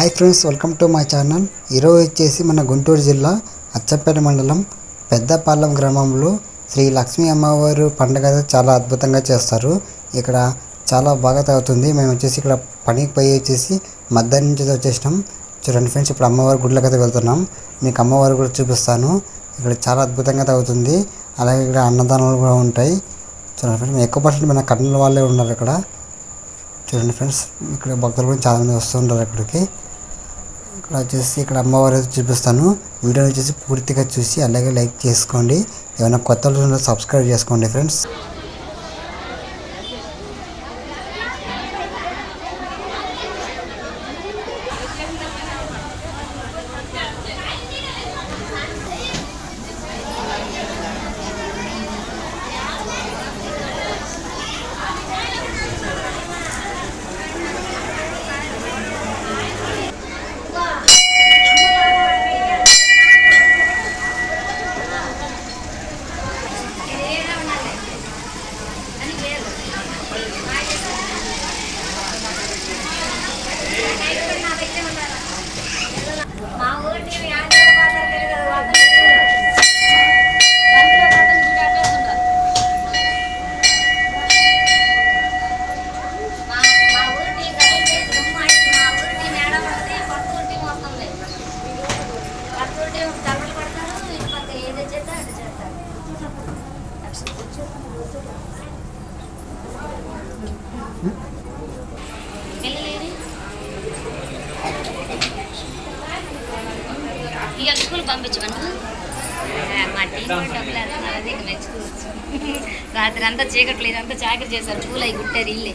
Hi friends welcome to my channel ఈరోజు వచ్చేసి మన గుంటూరు జిల్లా అచ్చపేట మండలం పెద్దపాలెం గ్రామంలో శ్రీ లక్ష్మీ అమ్మవారు పండుగ చాలా అద్భుతంగా చేస్తారు. ఇక్కడ చాలా బాగా తాగుతుంది. మేము వచ్చేసి ఇక్కడ పనికి పోయి వచ్చేసి మధ్యాహ్నం నుంచి వచ్చేసినాం. చూడండి ఫ్రెండ్స్ ఇప్పుడు అమ్మవారి గుడిలోకి అయితే వెళ్తున్నాం. మీకు అమ్మవారు కూడా చూపిస్తాను. ఇక్కడ చాలా అద్భుతంగా తాగుతుంది. అలాగే ఇక్కడ అన్నదానాలు కూడా ఉంటాయి. చూడండి ఫ్రెండ్స్ ఎక్కువ పర్సెంట్ మన కర్నూలు వాళ్ళే ఉన్నారు ఇక్కడ. చూడండి ఫ్రెండ్స్ ఇక్కడ భక్తులు కూడా చాలామంది వస్తుంటారు ఇక్కడికి. ఇక్కడ వచ్చేసి ఇక్కడ అమ్మవారి చూపిస్తాను. వీడియోని వచ్చేసి పూర్తిగా చూసి అలాగే లైక్ చేసుకోండి. ఏమైనా కొత్త సబ్స్క్రైబ్ చేసుకోండి ఫ్రెండ్స్. స్కూల్ పంపించమను మా టీం కూడా డబ్బులు వేస్తున్నారు అది ఇక మెచ్చుకోవచ్చు రాత్రి అంతా చీకట్లు ఇదంతా చాకరీ చేశారు. పూలు అవి కుట్టారు ఇల్లే.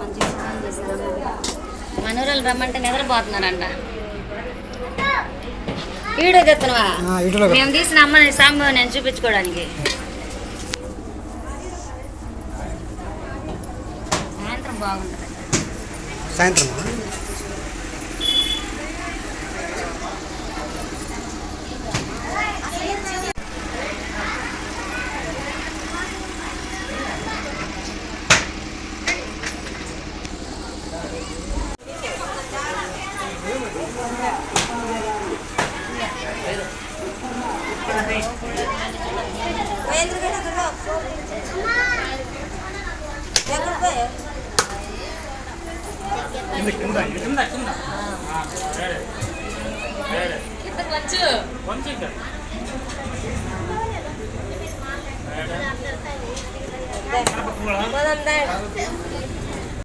మంచిగా చేశారు మనూరాలు రమ్మంటే నిద్రపోతున్నారంట. వీడియో తెస్తున్నావా? మేము తీసిన అమ్మని సాంబ నేను చూపించుకోవడానికి. బాగుంటుంది సాయంత్రం ఎక్కడ పోయి కింద కింద కింద కింద. వచ్చు కొంచెం